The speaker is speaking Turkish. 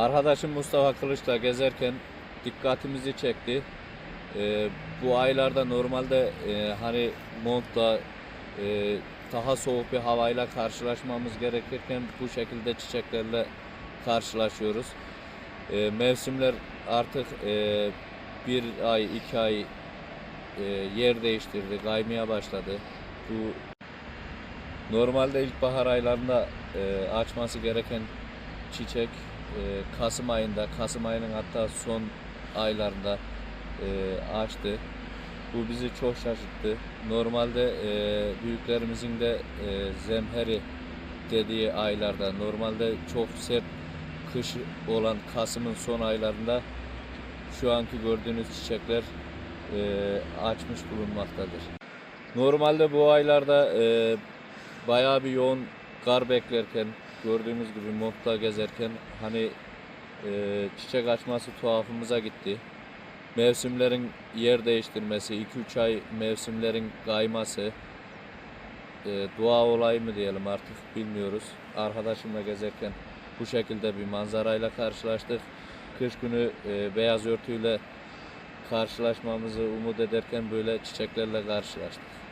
Arkadaşım Mustafa Kılıç'la gezerken dikkatimizi çekti. E, bu aylarda normalde e, hani montla e, daha soğuk bir havayla karşılaşmamız gerekirken bu şekilde çiçeklerle karşılaşıyoruz. E, mevsimler artık e, bir ay, iki ay e, yer değiştirdi, kaymaya başladı. Bu normalde ilkbahar aylarında e, açması gereken çiçek e, Kasım ayında, Kasım ayının hatta son aylarında e, açtı. Bu bizi çok şaşırttı. Normalde e, büyüklerimizin de e, zemheri dediği aylarda, normalde çok sert kış olan Kasım'ın son aylarında şu anki gördüğünüz çiçekler e, açmış bulunmaktadır. Normalde bu aylarda e, bayağı bir yoğun kar beklerken gördüğünüz gibi montla gezerken hani e, çiçek açması tuhafımıza gitti. Mevsimlerin yer değiştirmesi, 2-3 ay mevsimlerin kayması, e, dua olayı mı diyelim artık bilmiyoruz. Arkadaşımla gezerken bu şekilde bir manzarayla karşılaştık. Kış günü e, beyaz örtüyle karşılaşmamızı umut ederken böyle çiçeklerle karşılaştık.